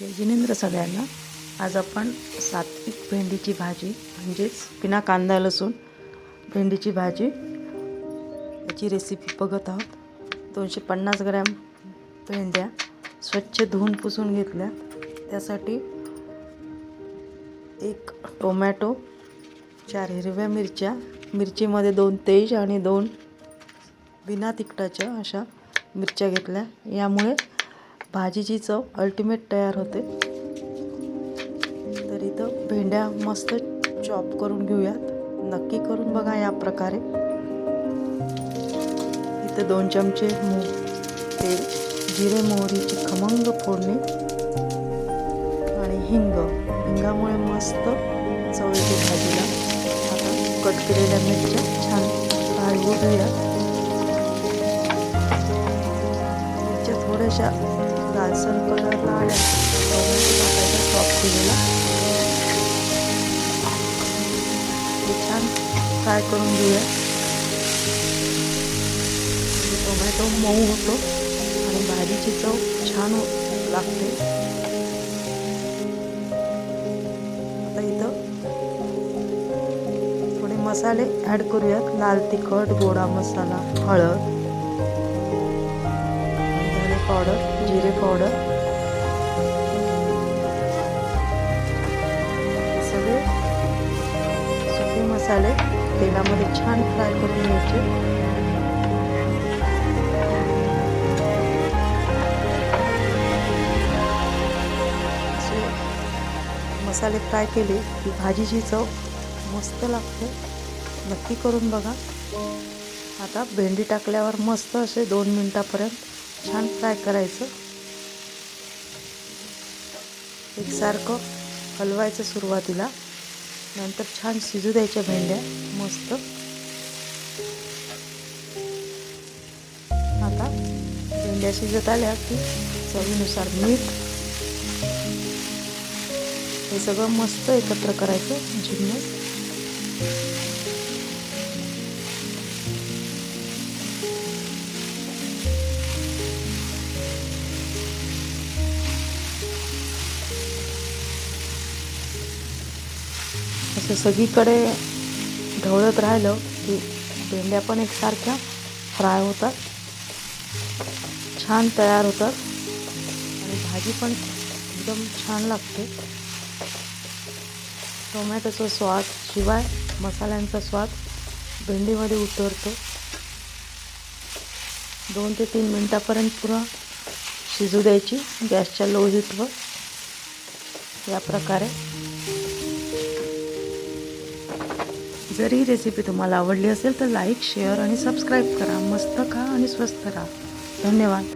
जय जिनेंद्र सगळ्यांना आज आपण सात्विक भेंडीची भाजी म्हणजेच बिना कांदा लसूण भेंडीची भाजी याची रेसिपी बघत आहोत. दोनशे पन्नास ग्रॅम भेंड्या स्वच्छ धुवून पुसून घेतल्या. त्यासाठी एक टोमॅटो चार हिरव्या मिरच्या मिरचीमध्ये दोन तेज आणि दोन बिना तिखटाच्या अशा मिरच्या घेतल्या. यामुळे भाजीची चव अल्टिमेट तयार होते. तर इथं भेंड्या मस्त चॉप करून घेऊयात. नक्की करून बघा या प्रकारे. इथं दोन चमचे मूग तेल जिरे मोहरीची खमंग फोडणी आणि हिंग. हिंगामुळे मस्त चव येते भाजीला. आता कट केलेल्या मिरच्या छान भाजून घेऊया मिरच्या थोड्याशा लालसर कलरला आला टोमॅटो टाकायचा चॉप केलेला छान. फ्राय करून घेऊया? टोमॅटो मऊ होतो. आणि भाजीची चव छान लागते. आता इथं थोडे मसाले ॲड करूयात. लाल तिखट गोडा मसाला हळद. पावडर जिरे पावडर. सगळे सुके मसाले तेलामध्ये छान फ्राय करून घ्यायचे. मसाले फ्राय केले की भाजीची चव मस्त लागते. नक्की करून बघा. आता भेंडी टाकल्यावर मस्त असे दोन मिनटापर्यंत छान फ्राय करायचं. एकसारखं हलवायचं सुरुवातीला. नंतर छान शिजू द्यायच्या भेंड्या मस्त. आता भेंड्या शिजत आल्या की चवीनुसार मीठ. हे सगळं मस्त एकत्र करायचं जिन्नस असं सगळीकडे ढवळत राहिलं की भेंड्या पण एकसारख्या फ्राय होतात. छान तयार होतात. आणि भाजी पण एकदम छान लागते. टोमॅटोचा स्वाद शिवाय मसाल्यांचा स्वाद भेंडीमध्ये उतरतो. दोन ते तीन मिनटापर्यंत पुन्हा शिजू द्यायची गॅसच्या लो हीटवर या प्रकारे जर ही रेसिपी तुम्हाला आवडली असेल तर लाईक शेअर आणि सबस्क्राईब करा. मस्त खा आणि स्वस्त राहा. धन्यवाद.